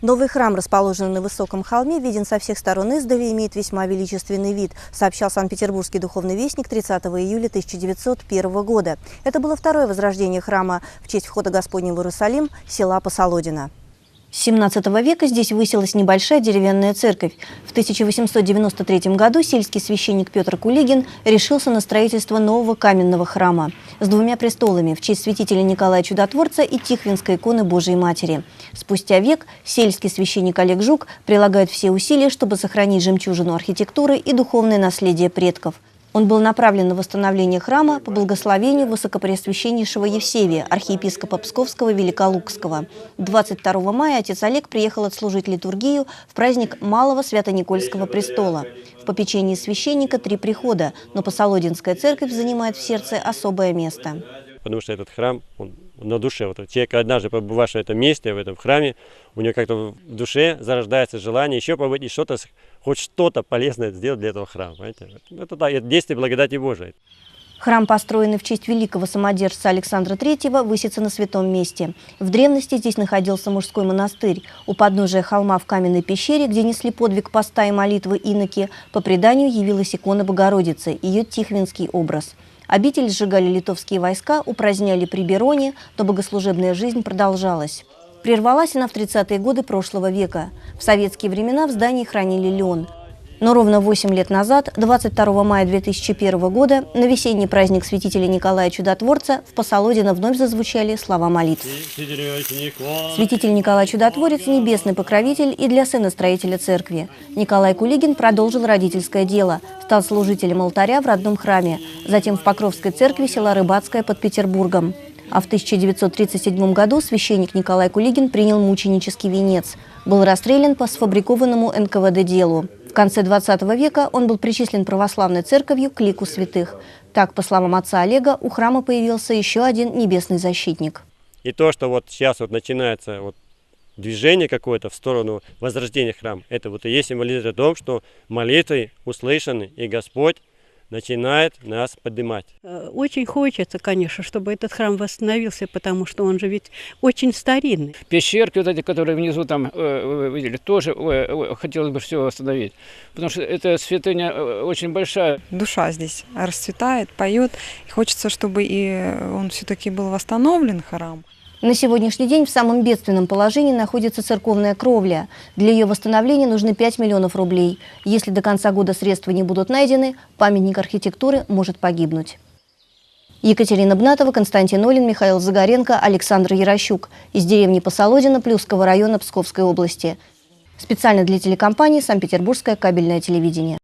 Новый храм, расположенный на высоком холме, виден со всех сторон издали и имеет весьма величественный вид, сообщал Санкт-Петербургский духовный вестник 30 июля 1901 года. Это было второе возрождение храма в честь входа Господня в Иерусалим села Посолодина. 17 века здесь высилась небольшая деревянная церковь. В 1893 году сельский священник Петр Кулигин решился на строительство нового каменного храма с двумя престолами в честь святителя Николая Чудотворца и Тихвинской иконы Божией Матери. Спустя век сельский священник Олег Жук прилагает все усилия, чтобы сохранить жемчужину архитектуры и духовное наследие предков – он был направлен на восстановление храма по благословению Высокопреосвященнейшего Евсевия, архиепископа Псковского Великолукского. 22 мая отец Олег приехал отслужить литургию в праздник Малого Свято-Никольского престола. В попечении священника три прихода, но Посолодинская церковь занимает в сердце особое место. Потому что этот храм, он на душе. Вот человек однажды побывавший в этом месте, в этом храме, у него как-то в душе зарождается желание еще побыть и что-то, хоть что-то полезное сделать для этого храма. Понимаете? Это, да, это действие благодати Божией. Храм, построенный в честь великого самодержца Александра III, высится на святом месте. В древности здесь находился мужской монастырь. У подножия холма в каменной пещере, где несли подвиг поста и молитвы иноки, по преданию явилась икона Богородицы, ее тихвинский образ – Обитель сжигали литовские войска, упраздняли при Бероне, но богослужебная жизнь продолжалась. Прервалась она в 30-е годы прошлого века. В советские времена в здании хранили лен. Но ровно 8 лет назад, 22 мая 2001 года, на весенний праздник святителя Николая Чудотворца в Посолодино вновь зазвучали слова молитв. Святитель Николай Чудотворец – небесный покровитель и для сына строителя церкви. Николай Кулигин продолжил родительское дело, стал служителем алтаря в родном храме, затем в Покровской церкви села Рыбацкая под Петербургом. А в 1937 году священник Николай Кулигин принял мученический венец. Был расстрелян по сфабрикованному НКВД делу. Конце XX века он был причислен православной церковью к лику святых. Так, по словам отца Олега, у храма появился еще один небесный защитник. И то, что вот сейчас вот начинается вот движение какое-то в сторону возрождения храма, это вот и есть символизирует о том, что молитвы услышаны, и Господь начинает нас поднимать. Э, очень хочется, конечно, чтобы этот храм восстановился, потому что он же ведь очень старинный. Пещерки вот эти, которые внизу там э, видели, тоже э, хотелось бы все восстановить, потому что эта святыня очень большая. Душа здесь расцветает, поет, и хочется, чтобы и он все-таки был восстановлен, храм. На сегодняшний день в самом бедственном положении находится церковная кровля. Для ее восстановления нужны 5 миллионов рублей. Если до конца года средства не будут найдены, памятник архитектуры может погибнуть. Екатерина Бнатова, Константин Олин, Михаил Загоренко, Александр Ярощук. Из деревни Посолодина Плюсского района Псковской области. Специально для телекомпании «Санкт-Петербургское кабельное телевидение».